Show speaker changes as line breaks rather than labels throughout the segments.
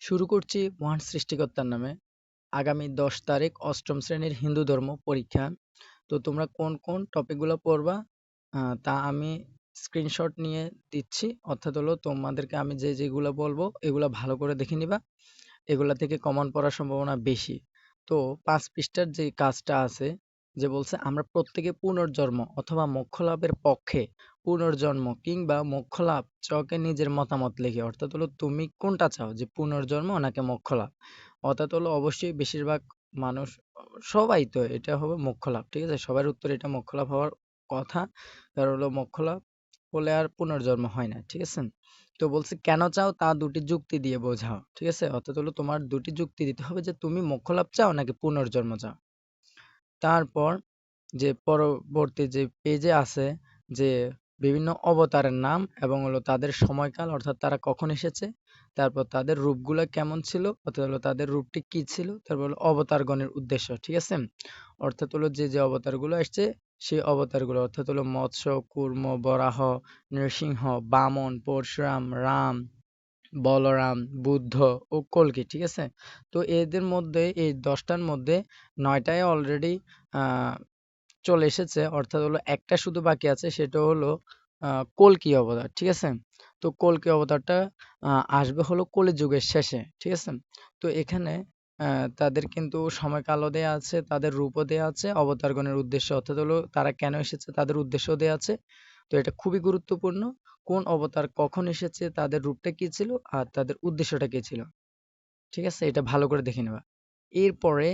শুরু করছি মহান সৃষ্টিকর্তার নামে। আগামী দশ তারিখ অষ্টম শ্রেণির হিন্দু ধর্ম পরীক্ষা। তো তোমরা কোন কোন টপিকগুলো পড়বা তা আমি স্ক্রিনশট নিয়ে দিচ্ছি। অর্থাৎ হলো তোমাদেরকে আমি যে যেগুলো বলব, এগুলো ভালো করে দেখে নিবা। এগুলা থেকে কমন পড়ার সম্ভাবনা বেশি। তো পাঁচ পৃষ্ঠার যে কাজটা আছে যে বলছে, আমরা প্রত্যেকে পুনর্জন্ম অথবা মোক্ষ লাভের পক্ষে পুনর্জন্ম কিংবা মোক্ষ লাভ চকে নিজের মতামত লিখে। অর্থাৎ হলো, তুমি কোনটা চাও, যে পুনর্জন্ম নাকি মোক্ষ লাভ অর্থাৎ হলো, অবশ্যই বেশিরভাগ মানুষ, সবাই তো এটা হবে মোক্ষ লাভ ঠিক আছে? সবার উত্তর এটা মোক্ষ লাভ হওয়ার কথা। কারণ হলো মোক্ষ লাভ হলে আর পুনর্জন্ম হয় না, ঠিক আছে? তো বলছে, কেন চাও তা দুটি যুক্তি দিয়ে বোঝাও। ঠিক আছে? অর্থাৎ হলো, তোমার দুটি যুক্তি দিতে হবে যে, তুমি মোক্ষ লাভ চাও নাকি পুনর্জন্ম চাও? তারপর যে পরবর্তী যে পেজে আছে যে বিভিন্ন অবতারের নাম এবং হলো তাদের সময়কাল, অর্থাৎ তারা কখন এসেছে, তারপর তাদের রূপগুলো কেমন ছিল, অর্থাৎ হলো তাদের রূপটি কি ছিল, তারপর হলো অবতারগণের উদ্দেশ্য, ঠিক আছে? অর্থাৎ হলো যে যে অবতারগুলো আসছে সেই অবতারগুলো, অর্থাৎ হলো মৎস্য, কুর্ম, বরাহ, নৃসিংহ, বামন, পরশুরাম, রাম বলরাম, বুদ্ধ ও কল্কি, ঠিক আছে? তো এদের মধ্যে, এই দশটার মধ্যে নয়টায় অলরেডি চলে এসেছে। অর্থাৎ হলো একটা শুধু বাকি আছে, সেটা হলো আহ কল্কি অবতার, ঠিক আছে? তো কল্কি অবতারটা আহ আসবে হলো কলিযুগের শেষে, ঠিক আছে? তো এখানে আহ তাদের কিন্তু সময়কালও দেয়া আছে, তাদের রূপও দেয়া আছে, অবতারগণের উদ্দেশ্য। অর্থাৎ হলো তারা কেন এসেছে, তাদের উদ্দেশ্য দেয়া আছে। তো এটা খুবই গুরুত্বপূর্ণ। কোন অবতার কখন এসেছে, তাদের রূপটা কি ছিল আর তাদের উদ্দেশ্যটা কি ছিল। ঠিক আছে? এটা ভালো করে দেখে নেবা। এরপরে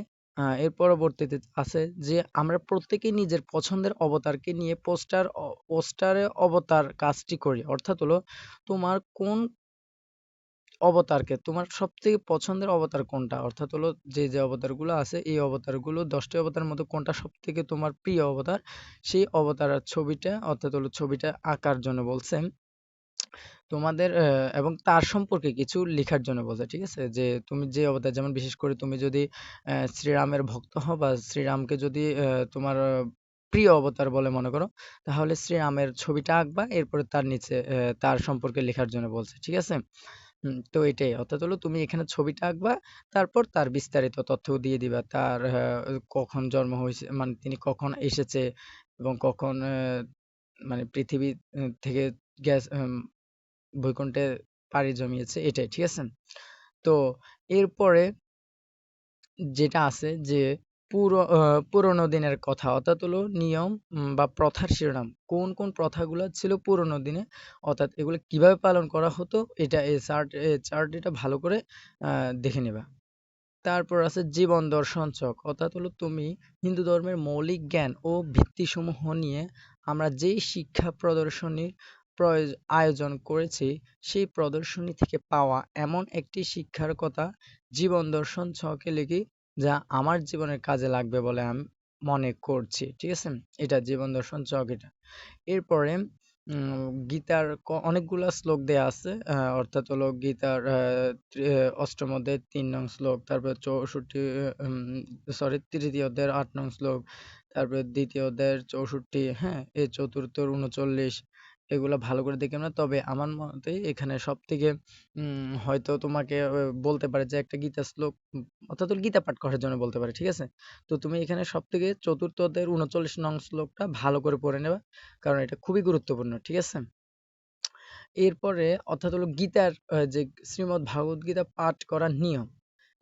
এর পরবর্তীতে আছে যে আমরা প্রত্যেকেই নিজের পছন্দের অবতারকে নিয়ে পোস্টার পোস্টারে অবতার কাজটি করি। অর্থাৎ হলো তোমার কোন অবতারকে? তোমার সবথেকে পছন্দের অবতার কোনটা? অর্থাৎ হলো যে যে অবতারগুলো আছে, এই অবতারগুলো, দশটি অবতারের মধ্যে কোনটা সবথেকে তোমার প্রিয় অবতার? সেই অবতারের ছবিটা, অর্থাৎ হলো ছবিটা আঁকার জন্য বলছেন তোমাদের এবং তার সম্পর্কে কিছু লেখার জন্য বলছে, ঠিক আছে? যে, তুমি যে অবতার, যেমন বিশেষ করে তুমি যদি শ্রীরামের ভক্ত হও বা শ্রীরামকে যদি তোমার প্রিয় অবতার বলে মনে করো, তাহলে শ্রীরামের ছবিটা আঁকবা, এরপরে তার নিচে তার সম্পর্কে লেখার জন্য বলছে, ঠিক আছে? তো এটাই। অর্থাৎ হলো তুমি এখানে ছবিটা আঁকবা তারপর তার বিস্তারিত তথ্য দিয়ে দিবা। তার আহ, কখন জন্ম হয়েছে মানে তিনি কখন এসেছে এবং কখন আহ, মানে পৃথিবী থেকে গ্যাস বৈকুণ্ঠে পাড়ি জমিয়েছে এটাই ঠিক আছে? তো এরপরে যেটা আছে যে পুরো পুরোনো দিনের কথা। অর্থাৎ হলো নিয়ম বা প্রথার শিরোনাম। কোন কোন প্রথাগুলো ছিল পুরোনো দিনে? অর্থাৎ এগুলো কীভাবে পালন করা হতো? এটা এই চার্ট এটা ভালো করে দেখে নেবা। তারপর আছে জীবন দর্শন চক। অর্থাৎ হলো তুমি হিন্দু ধর্মের মৌলিক জ্ঞান ও ভিত্তিসমূহ নিয়ে আমরা যেই শিক্ষা প্রদর্শনীর আয়োজন করেছি, সেই প্রদর্শনী থেকে পাওয়া এমন একটি শিক্ষার কথা জীবন দর্শন ছকে লিখি যা আমার জীবনের কাজে লাগবে বলে আমি মনে করছি, ঠিক আছে? এটা জীবন দর্শন চক এটা। এরপরে গীতার অনেকগুলা শ্লোক দেয়া আছে অর্থাৎ হলো গীতার অষ্টম অধ্যায়ের তিন নং শ্লোক, তারপরে চৌষট্টি সরি তৃতীয় অধ্যায়ের আট নং শ্লোক, তারপরে দ্বিতীয় অধ্যায়ের চৌষট্টি হ্যাঁ এই চতুর্থের উনচল্লিশ এগুলা ভালো করে দেখে না তবে আমার মতে এখানে সব থেকে হয়তো তোমাকে বলতে পারে যে একটা গীতা শ্লোক, অর্থাৎ গীতা পাঠ করার জন্য বলতে পারে, ঠিক আছে? তো তুমি এখানে সব থেকে চতুর্থ অধ্যায়ের উনচল্লিশ নং শ্লোকটা ভালো করে পড়ে নেবা, কারণ এটা খুবই গুরুত্বপূর্ণ, ঠিক আছে? এরপরে অর্থাৎ হলো গীতার যে শ্রীমৎ ভাগবত গীতা পাঠ করার নিয়ম,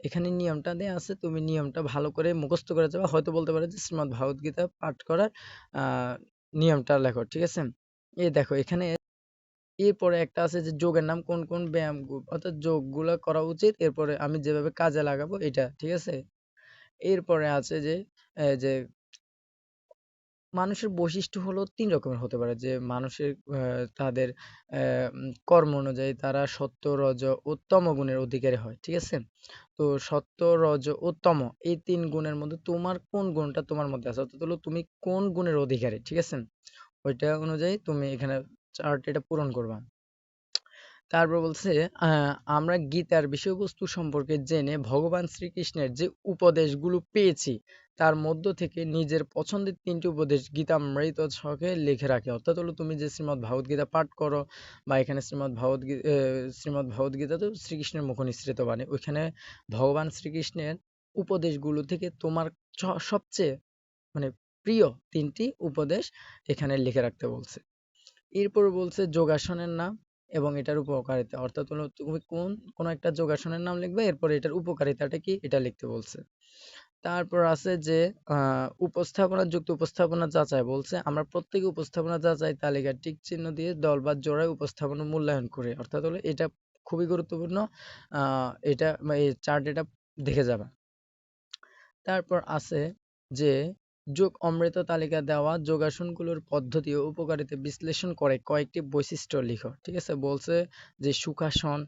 এখানে নিয়মটা দেওয়া আছে, তুমি নিয়মটা ভালো করে মুখস্থ করে যাবে, হয়তো বলতে পারে যে শ্রীমৎ ভাগবত গীতা পাঠ করার নিয়মটা লেখো, ঠিক আছে? এই দেখো, এখানে এরপরে একটা আছে যে যোগের নাম কোন কোন ব্যায়াম অর্থাৎ যোগগুলো করা উচিত। এরপরে আমি যেভাবে কাজে লাগাবো এটা, ঠিক আছে? এরপরে আছে যে যে মানুষের বৈশিষ্ট্য হলো তিন রকমের হতে পারে। যে মানুষের তাদের কর্ম অনুযায়ী তারা সত্য রজ ও তম গুণের অধিকারী হয়, ঠিক আছে? তো সত্য রজ ও তম এই তিন গুণের মধ্যে তোমার কোন গুণটা তোমার মধ্যে আছে? অর্থাৎ হলো তুমি কোন গুণের অধিকারী, ঠিক আছে? ওইটা অনুযায়ী তুমি এখানে চার্ট এটা পূরণ করবা। তারপর বলছে আমরা গীতার বিষয়বস্তু সম্পর্কে জেনে ভগবান শ্রীকৃষ্ণের যে উপদেশগুলো পেয়েছি, তার মধ্য থেকে নিজের পছন্দের তিনটি উপদেশ গীতামৃত ছকে লিখে রাখে। অর্থাৎ হলো তুমি যে শ্রীমৎ ভাগবত গীতা পাঠ করো বা এখানে শ্রীমৎ ভাগবত শ্রীমৎ ভাগবত গীতা তো শ্রীকৃষ্ণের মুখ নিঃসৃত বাণী, ওইখানে ভগবান শ্রীকৃষ্ণের উপদেশগুলো থেকে তোমার সবচেয়ে মানে প্রিয় তিনটি উপদেশ এখানে লিখে রাখতে বলছে। এরপর বলছে যোগাসনের নাম এবং এটার উপকারিতা। অর্থাৎ হলো তুমি কোন কোন একটা যোগাসনের নাম লিখবে, এরপর এটার উপকারিতাটা কি এটা লিখতে বলছে। তারপর আছে যে উপস্থাপনা, যুক্ত উপস্থাপনা যাচাই বলছে, আমরা প্রত্যেকে উপস্থাপনা যাচাই তালিকা টিক চিহ্ন দিয়ে দল বা জোড়ায় উপস্থাপনা মূল্যায়ন করি। অর্থাৎ হলো এটা খুবই গুরুত্বপূর্ণ এটা, এই চার্ট এটা দেখে যাবে। তারপর আছে যে যোগ অমৃত তালিকা দেওয়া যোগাসনগুলোর পদ্ধতি ও উপকারিতা বিশ্লেষণ করে কয়েকটি বৈশিষ্ট্য লিখো ঠিক আছে? বলছে যে সুখাসন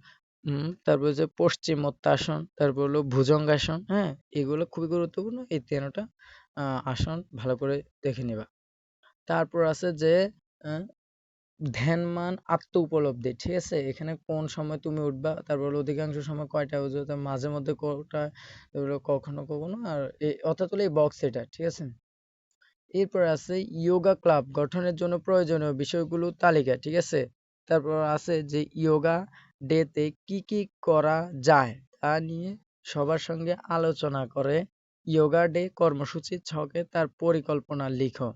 হুম তারপর যে পশ্চিমোত্তাসন তারপর হলো ভুজঙ্গাসন হ্যাঁ? এগুলো খুবই গুরুত্বপূর্ণ। এই তেরোটা আহ, আসন ভালো করে দেখে নিবা। তারপর আছে যে ধ্যানমান আত্ম উপলব্ধি ঠিক আছে? এখানে কোন সময় তুমি উঠবা তারপর হলো অধিকাংশ সময় কয়টা উঠবে মাঝে মধ্যে কোটা কখনো কখনো আর অর্থাৎ হলো এই বক্স এটা ঠিক আছে? এরপর আছে ইয়োগা ক্লাব, গঠনের জন্য প্রয়োজনীয় বিষয়গুলো তালিকা, ঠিক আছে? তারপর আছে যে ইয়োগা ডেতে কি কি করা যায় তা নিয়ে সবার সঙ্গে আলোচনা করে। ইয়োগা ডে কর্মসূচির ছকে তার পরিকল্পনা লিখো।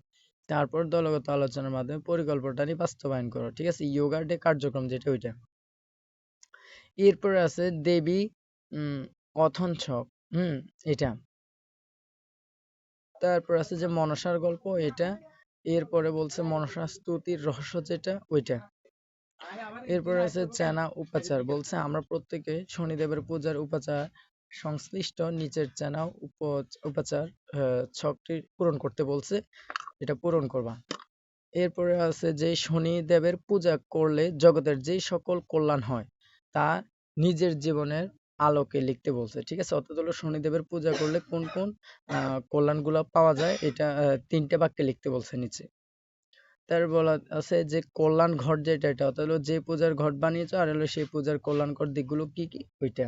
তারপর দলগত আলোচনার মাধ্যমে পরিকল্পনাটি বাস্তবায়ন করো, ঠিক আছে? ইয়োগা ডে কার্যক্রম যেটা ওইটা। এরপরে আছে দেবী কথন ছক হুম, এটা। তারপর আছে যে মনসার গল্প, এটা। এরপরে বলছে মনসা স্তুতির রহস্য যেটা, ওইটা। এরপরে আছে চেনা উপাচার, বলছে আমরা প্রত্যেকে শনিদেবের পূজার উপাচার সংশ্লিষ্ট নিচের চেনা উপ- উপাচার ছকটি পূরণ করতে বলছে, এটা পূরণ করবা। এরপরে আছে যে শনিদেবের পূজা করলে জগতের যে সকল কল্যাণ হয়, তা নিজের জীবনের আলোকে লিখতে বলছে, ঠিক আছে? অর্থাৎ হলো শনিদেবের পূজা করলে কোন কোন কল্যাণগুলো পাওয়া যায়? এটা তিনটে বাক্যে লিখতে বলছে নিচে। তার বলা আছে যে কল্যাণ ঘট যেটা, এটা অর্থাৎ হলো যে পূজার ঘট বানিয়েছো আর হলো সেই পূজার কল্যাণকর দিকগুলো কি কি? ওইটা।